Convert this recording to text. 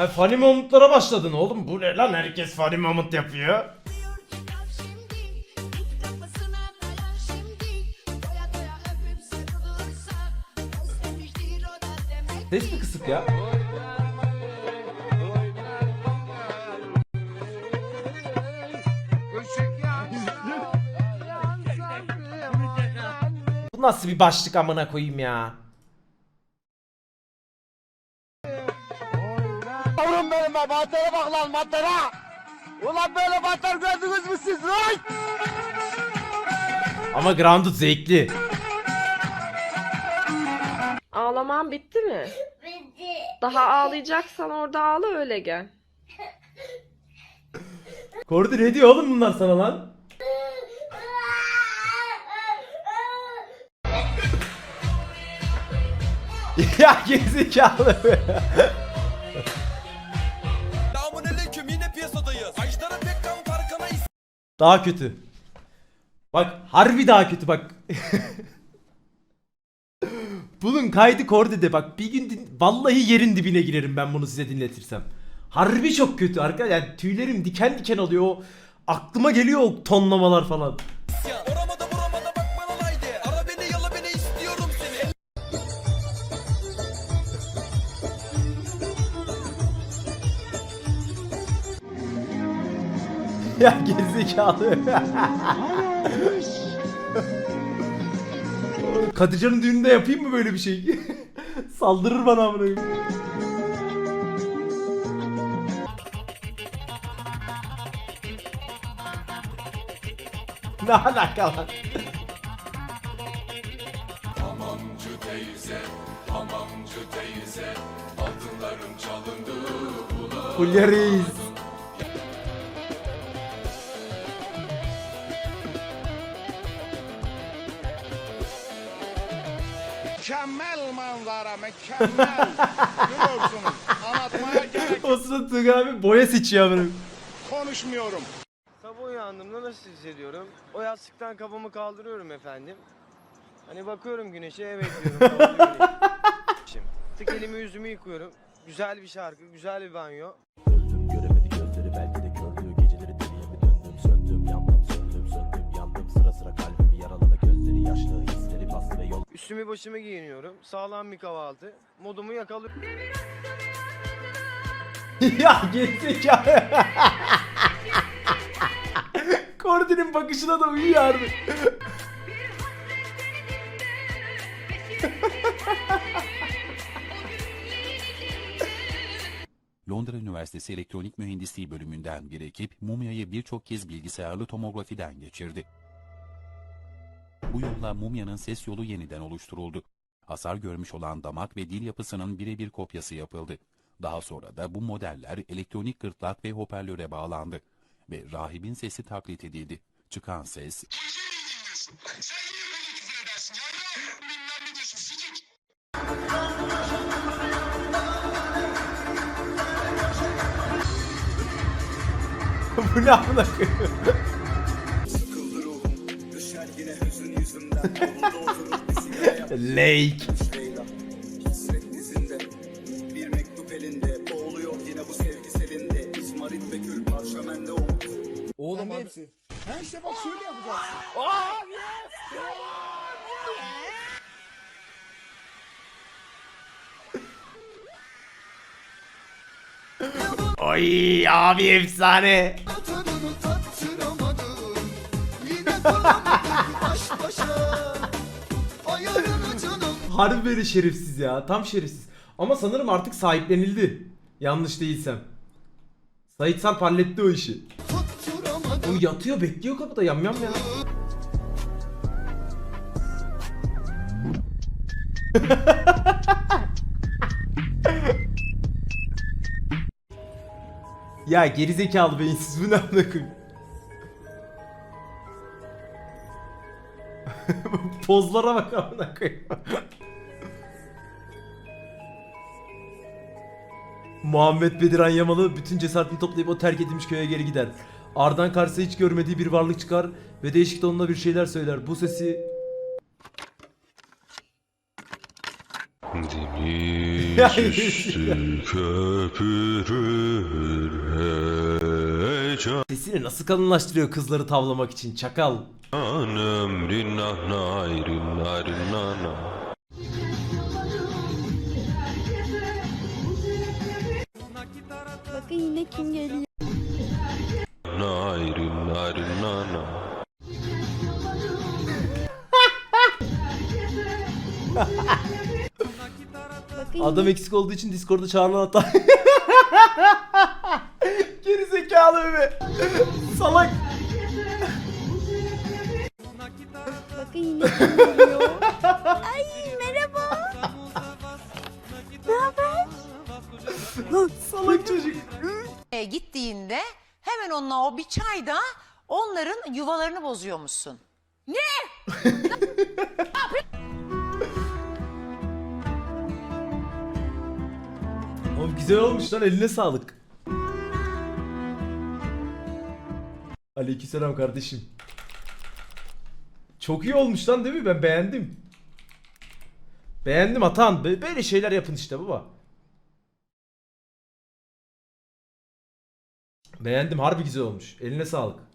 Ha, funny moment'lara başladın oğlum. Bu ne lan herkes funny moment yapıyor. Ses mi kısık ya? Bu nasıl bir başlık amına koyayım ya? Be bahtara bak lan bahtara. Ulan böyle bahtar gördünüz mü siz lan? Ama Grounded zevkli. Ağlaman bitti mi? Bitti Daha ağlayacaksan orada ağla öyle gel. Kordi ne diyor oğlum bunlar sana lan? ya gerizekalı. Daha kötü. Bak harbi daha kötü bak. Bunun kaydı Kordi'de bak bir gün din- vallahi yerin dibine girerim ben bunu size dinletirsem. Harbi çok kötü arkadaşlar. Yani tüylerim diken diken oluyor. O aklıma geliyor o tonlamalar falan. Ya gerizekalı. Kadircan'ın düğününde yapayım mı böyle bir şey? Saldırır bana amına. Ne alaka lan? Hulya Reis. Mükemmel manzara mükemmel. Görüyorsunuz anlatmaya gerek O sırada Tugay abi boya seçiyor koyayım. konuşmuyorum. Sabah uyandığımda nasıl hissediyorum? O yastıktan kafamı kaldırıyorum efendim. Hani bakıyorum güneşe evet diyorum. güneşim. Tık elimi yüzümü yıkıyorum. Güzel bir şarkı, güzel bir banyo. Üstümü başımı giyiniyorum. Sağlam bir kahvaltı. Modumu yakalıyorum. ya gerizekalı. Kordi'nin bakışına da uyuyor harbi. Londra Üniversitesi Elektronik Mühendisliği bölümünden bir ekip mumyayı birçok kez bilgisayarlı tomografiden geçirdi. Bu yolla mumyanın ses yolu yeniden oluşturuldu. Hasar görmüş olan damak ve dil yapısının birebir kopyası yapıldı. Daha sonra da bu modeller elektronik gırtlak ve hoparlöre bağlandı ve rahibin sesi taklit edildi. Çıkan ses Bu ne amına koyayım? O Oğlum hepsi. Her şey bak şöyle yapacağız. Oy abi efsane. baş başa Ayarını canım Harbi böyle şerefsiz ya. Tam şerefsiz. Ama sanırım artık sahiplenildi. Yanlış değilsem. Sait Sarp halletti o işi. O yatıyor bekliyor kapıda yamyam ya. ya gerizekalı beyinsiz bu ne amına Pozlara bak amına koyayım. Muhammed Bediran Yamalı bütün cesaretini toplayıp o terk edilmiş köye geri gider. Ardından karşısına hiç görmediği bir varlık çıkar ve değişik tonla bir şeyler söyler. Bu sesi... Demir Dizüstü Sesini nasıl kalınlaştırıyor kızları tavlamak için çakal. Bakın yine kim geliyor. Bakın Adam eksik olduğu için Discord'a çağrılan hata. Zekalı bebe. Salak. Bakın yine geliyor. Ay merhaba. Ne haber? Salak çocuk. E, gittiğinde hemen onunla o bir çayda onların yuvalarını bozuyormuşsun. Oğlum güzel olmuş lan eline sağlık. Aleykümselam kardeşim. Çok iyi olmuş lan değil mi? Ben beğendim. Beğendim Atan. Böyle şeyler yapın işte baba. Beğendim harbi güzel olmuş. Eline sağlık.